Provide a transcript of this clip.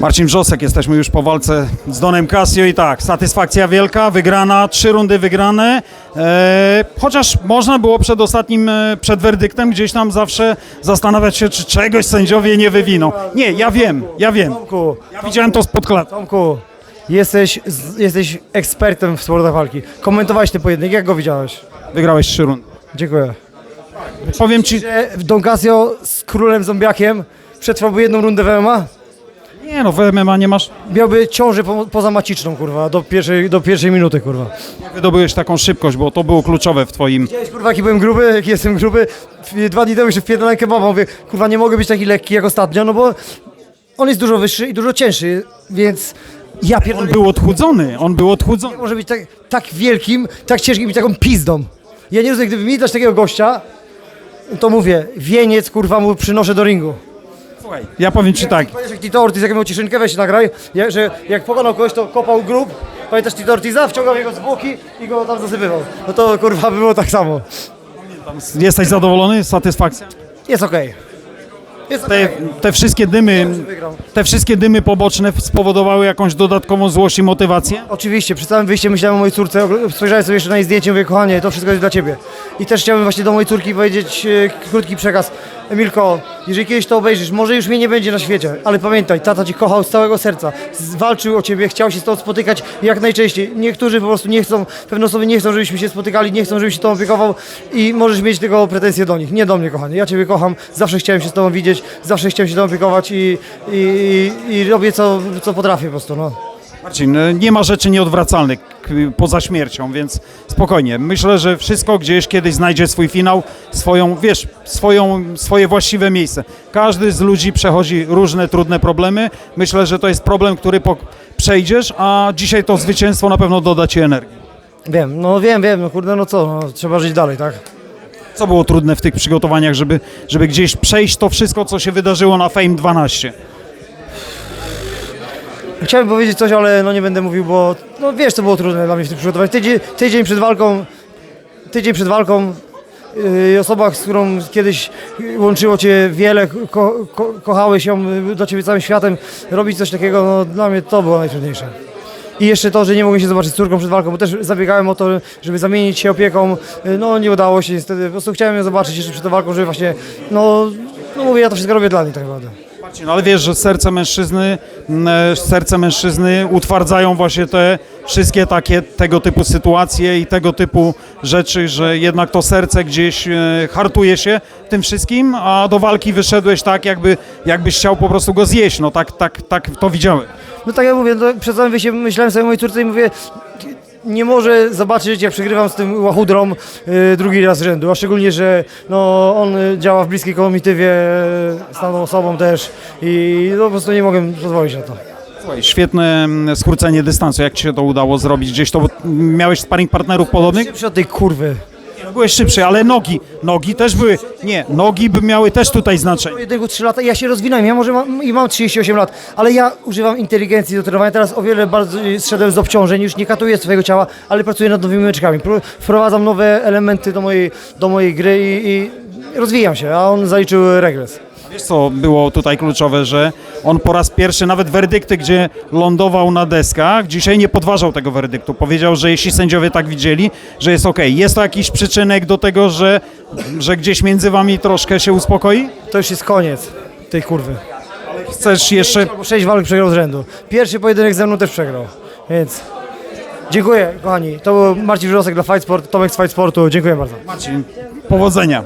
Marcin Wrzosek, jesteśmy już po walce z Donem Casio i tak, satysfakcja wielka, wygrana, trzy rundy wygrane, e, chociaż można było przed ostatnim, e, przed werdyktem gdzieś tam zawsze zastanawiać się, czy czegoś sędziowie nie wywiną. Nie, ja wiem, ja wiem. Tomku, Ja widziałem to spod klatki. Tomku, jesteś, z- jesteś ekspertem w sportach walki. Komentowałeś ten pojedynek, jak go widziałeś? Wygrałeś trzy rundy. Dziękuję. Powiem ci, Że Don Casio z królem zombiakiem przetrwałby jedną rundę w MMA? Nie no, w MMA nie masz, Miałby ciążę po, pozamaciczną, kurwa, do pierwszej, do pierwszej minuty, kurwa. wydobyłeś taką szybkość, bo to było kluczowe w twoim... Widziałeś, kurwa, jaki byłem gruby, jaki jestem gruby. Dwa dni temu jeszcze wpierdolałem kebaba, mówię, kurwa, nie mogę być taki lekki jak ostatnio, no bo on jest dużo wyższy i dużo cięższy, więc ja On pierdolę, był odchudzony, on był odchudzony. może być tak, tak wielkim, tak ciężkim i taką pizdą. Ja nie rozumiem, gdyby mi dać takiego gościa, to mówię, wieniec, kurwa, mu przynoszę do ringu. Słuchaj, ja powiem ci tak, Pamiętasz jak Tito Ortiz, jak miał ciszynkę, weź nagraj, ja, że jak pokonał kogoś, to kopał grób, pamiętasz Tito Ortiza, wciągał jego z boki i go tam zasypywał. No to kurwa by było tak samo. jesteś zadowolony, satysfakcja? Jest okej. Jest Te, okej. te wszystkie dymy, Wygrał. te wszystkie dymy poboczne spowodowały jakąś dodatkową złość i motywację? Oczywiście, przed całym wyjściem myślałem o mojej córce, ogl- spojrzałem sobie jeszcze na jej zdjęcie, mówię, kochanie, to wszystko jest dla Ciebie. I też chciałbym właśnie do mojej córki powiedzieć e, krótki przekaz. Emilko, jeżeli kiedyś to obejrzysz, może już mnie nie będzie na świecie, ale pamiętaj, tata Cię kochał z całego serca, walczył o Ciebie, chciał się z Tobą spotykać jak najczęściej. Niektórzy po prostu nie chcą, pewne osoby nie chcą, żebyśmy się spotykali, nie chcą, żebyś się Tobą opiekował i możesz mieć tylko pretensje do nich, nie do mnie, kochanie. Ja Ciebie kocham, zawsze chciałem się z Tobą widzieć, zawsze chciałem się Tobą opiekować i, i, i, robię co, co potrafię po prostu, no. Marcin, nie ma rzeczy nieodwracalnych k- poza śmiercią, więc spokojnie. Myślę, że wszystko gdzieś kiedyś znajdzie swój finał, swoją, wiesz, swoją, swoje właściwe miejsce. Każdy z ludzi przechodzi różne trudne problemy. Myślę, że to jest problem, który po, przejdziesz, a dzisiaj to zwycięstwo na pewno doda ci energii. Wiem, no wiem, wiem, no kurde, no co, no, trzeba żyć dalej, tak? Co było trudne w tych przygotowaniach, żeby, żeby gdzieś przejść to wszystko, co się wydarzyło na Fame 12? Chciałem powiedzieć coś, ale no nie będę mówił, bo no wiesz, co było trudne dla mnie w tym przygotowaniu. Tydzień, tydzień przed walką, tydzień przed walką yy, osoba, z którą kiedyś łączyło cię wiele, ko, ko, kochałeś ją yy, do ciebie całym światem, robić coś takiego, no dla mnie to było najtrudniejsze. I jeszcze to, że nie mogłem się zobaczyć z córką przed walką, bo też zabiegałem o to, żeby zamienić się opieką. Yy, No nie udało się niestety. Po prostu chciałem ją zobaczyć jeszcze przed walką, żeby właśnie, no, no mówię, ja to wszystko robię dla niej tak naprawdę. Marcin, ale wiesz, że serce mężczyzny, m, e, serce mężczyzny utwardzają właśnie te wszystkie takie tego typu sytuacje i tego typu rzeczy, że jednak to serce gdzieś e, hartuje się tym wszystkim, a do walki wyszedłeś tak, jakby, jakbyś chciał po prostu go zjeść. No tak, tak, tak to widziałem. No tak jak mówię, no, przed wyjściem myślałem sobie o mojej córce i mówię, nie może zobaczyć jak przegrywam z tym łachudrą y, drugi raz z rzędu, a szczególnie, że no, on y, działa w bliskiej komitywie y, z daną osobą też i no, po prostu nie mogę pozwolić na to. Słuchaj, świetne m, skrócenie dystansu. Jak ci się to udało zrobić? Gdzieś to miałeś sparring partnerów podobnych? Szybszy od tej kurwy. Byłeś szybszy, ale nogi, nogi też były. Nie, nogi by miały też tutaj znaczenie. Jednego 3 lata ja się rozwinąłem, ja może mam, i mam 38 lat, ale ja używam inteligencji do trenowania, teraz o wiele bardziej zszedłem z obciążeń, już nie katuję swojego ciała, ale pracuję nad nowymi myczkami, wprowadzam nowe elementy do mojej, do mojej gry i, i rozwijam się, a on zaliczył regres. Wiesz co było tutaj kluczowe, że on po raz pierwszy, nawet werdykty, gdzie lądował na deskach, dzisiaj nie podważał tego werdyktu. Powiedział, że jeśli sędziowie tak widzieli, że jest ok. Jest to jakiś przyczynek do tego, że, że gdzieś między wami troszkę się uspokoi? To już jest koniec tej kurwy. Chcesz jeszcze... Sześć walk przegrał z rzędu. Pierwszy pojedynek ze mną też przegrał, więc dziękuję kochani. To był Marcin Wrzosek dla Fight Sport, Tomek z Fight Sportu, dziękuję bardzo. Marcin, powodzenia.